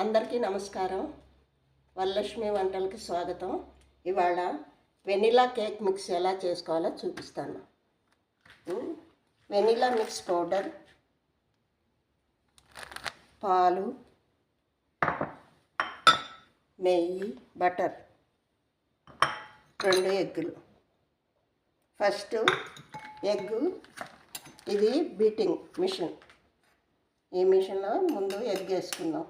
అందరికీ నమస్కారం. వరలక్ష్మి వంటలకి స్వాగతం. ఇవాళ వెనిలా కేక్ మిక్స్ ఎలా చేసుకోవాలో చూపిస్తాను. వెనిలా మిక్స్ పౌడర్ పాలు నెయ్యి బటర్ రెండు ఎగ్గులు. ఫస్ట్ ఎగ్ ఇది బీటింగ్ మిషన్. ఈ మిషన్లో ముందు ఎగ్ వేసుకుందాం.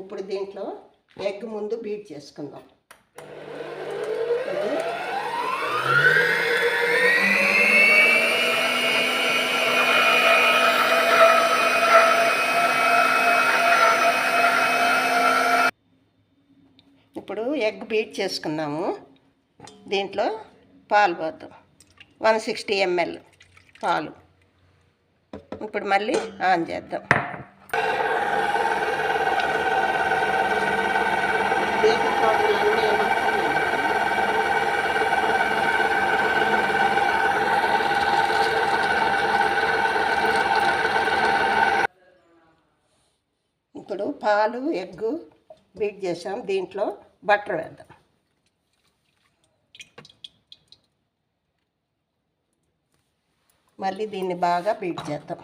ఇప్పుడు దీంట్లో ఎగ్ ముందు బీట్ చేసుకుందాం. ఇప్పుడు ఎగ్ బీట్ చేసుకున్నాము. దీంట్లో పాలు పోద్దాం. వన్ సిక్స్టీ ఎంఎల్ పాలు. ఇప్పుడు మళ్ళీ ఆన్ చేద్దాం బేకింగ్ పౌడర్ అన్నీ ఏమక్కర్లేదు. ఇప్పుడు పాలు ఎగ్గు బీట్ చేసాం. దీంట్లో బటర్ వేద్దాం. మళ్ళీ దీన్ని బాగా బీట్ చేద్దాం.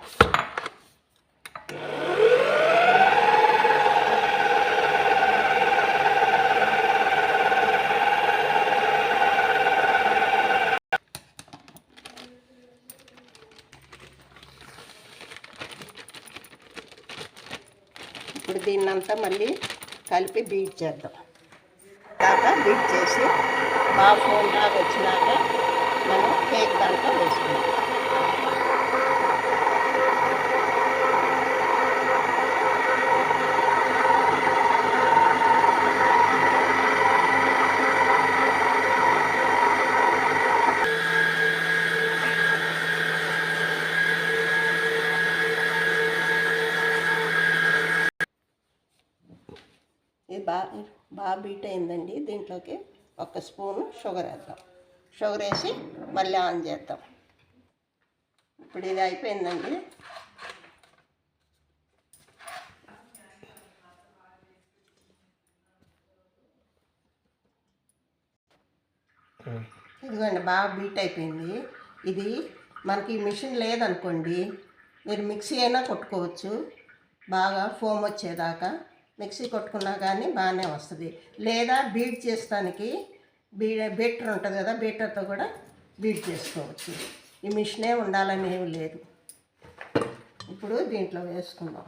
దీన్నంతా మళ్ళీ కలిపి బీట్ చేద్దాం. దాకా బీట్ చేసి బాగా ఫోన్ దాకా వచ్చినాక మనం కేక్ దాంట్లో వేసుకుంటాం ఇది బాగా బాగా బీట్ అయిందండి. దీంట్లోకి ఒక స్పూను షుగర్ వేద్దాం. షుగర్ వేసి మళ్ళీ ఆన్ చేద్దాం. ఇప్పుడు ఇది అయిపోయిందండి. ఇదిగోండి బాగా బీట్ అయిపోయింది. ఇది మనకి మిషన్ లేదనుకోండి మీరు మిక్సీ అయినా కొట్టుకోవచ్చు. బాగా ఫోమ్ వచ్చేదాకా. మిక్సీ కొట్టుకున్నా కానీ బాగానే వస్తుంది. లేదా బీట్ చేస్తానికి బీ బీటర్ ఉంటుంది కదా బీటర్తో కూడా బీట్ చేసుకోవచ్చు. ఈ మిషనే ఉండాలని ఏమి లేదు. ఇప్పుడు దీంట్లో వేసుకుందాం.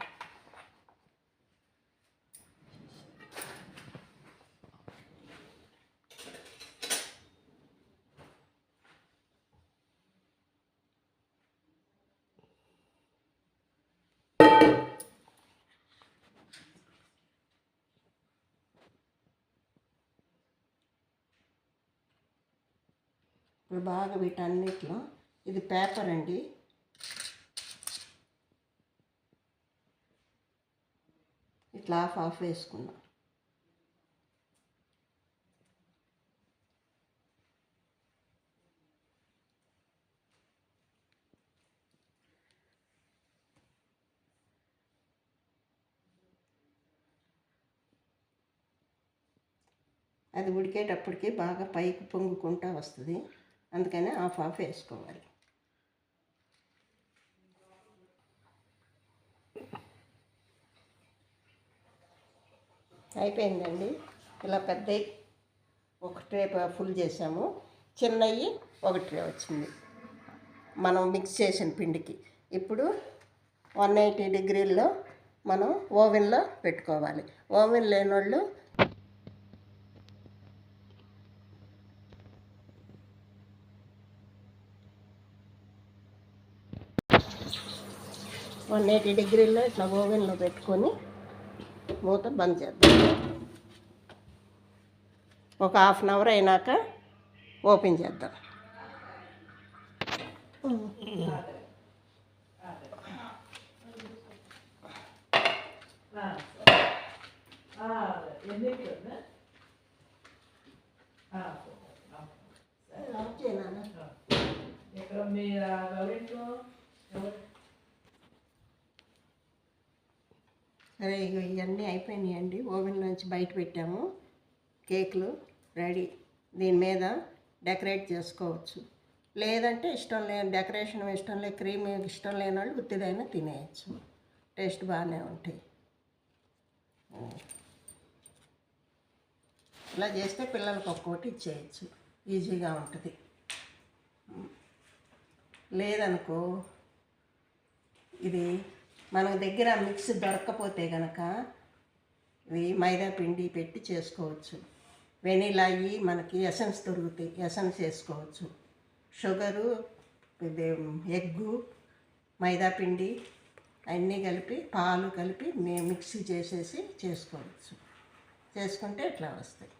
ఇప్పుడు బాగా వీటన్నిటిలో ఇది పేపర్ అండి. ఇట్లా ఆఫ్ ఆఫ్ వేసుకున్నాం. అది ఉడికేటప్పటికి బాగా పైకి పొంగుకుంటా వస్తుంది. అందుకని ఆఫ్ ఆఫ్ వేసుకోవాలి. అయిపోయిందండి. ఇలా పెద్ద ఒక ట్రే ఫుల్ చేసాము. చిన్నవి ఒక ట్రే వచ్చింది. మనం మిక్స్ చేసిన పిండికి. ఇప్పుడు వన్ ఎయిటీ డిగ్రీల్లో మనం ఓవెన్లో పెట్టుకోవాలి. ఓవెన్ లేని వాళ్ళు వన్ ఎయిటీ డిగ్రీలో ఇట్లా ఓవెన్లో పెట్టుకొని మూత బంద్ చేద్దాం. ఒక హాఫ్ అన్ అవర్ అయినాక ఓపెన్ చేద్దాం. అదే అదే ఎవరి సరే. ఆ, అదే ఎన్నికన్నా ఆఫ్ చేయనా ఇక్కడ మీ గౌరింట్లో ఎవరు సరే ఇగో ఇవన్నీ అయిపోయినాయండి. ఓవెన్లోంచి బయట పెట్టాము. కేకులు రెడీ. దీని మీద డెకరేట్ చేసుకోవచ్చు. లేదంటే ఇష్టం లేని డెకరేషన్ ఇష్టం లేదు క్రీమ్ ఇష్టం లేని వాళ్ళు ఉత్తిదైనా తినేయచ్చు. టేస్ట్ బాగానే ఉంటాయి. ఇలా చేస్తే పిల్లలకు ఒక్కోటి ఇచ్చేయచ్చు. ఈజీగా ఉంటుంది. లేదనుకో ఇది మన దగ్గర మిక్స్ దొరకకపోతే కనుక ఇది మైదా పిండి పెట్టి చేసుకోవచ్చు. వెనీలా అయ్యి మనకి ఎసెన్స్ దొరుకుతాయి. ఎసెన్స్ వేసుకోవచ్చు షుగరు ఇది ఎగ్గు మైదా పిండి అన్నీ కలిపి పాలు కలిపి మే మిక్సీ చేసేసి చేసుకోవచ్చు. చేసుకుంటే ఇట్లా వస్తాయి?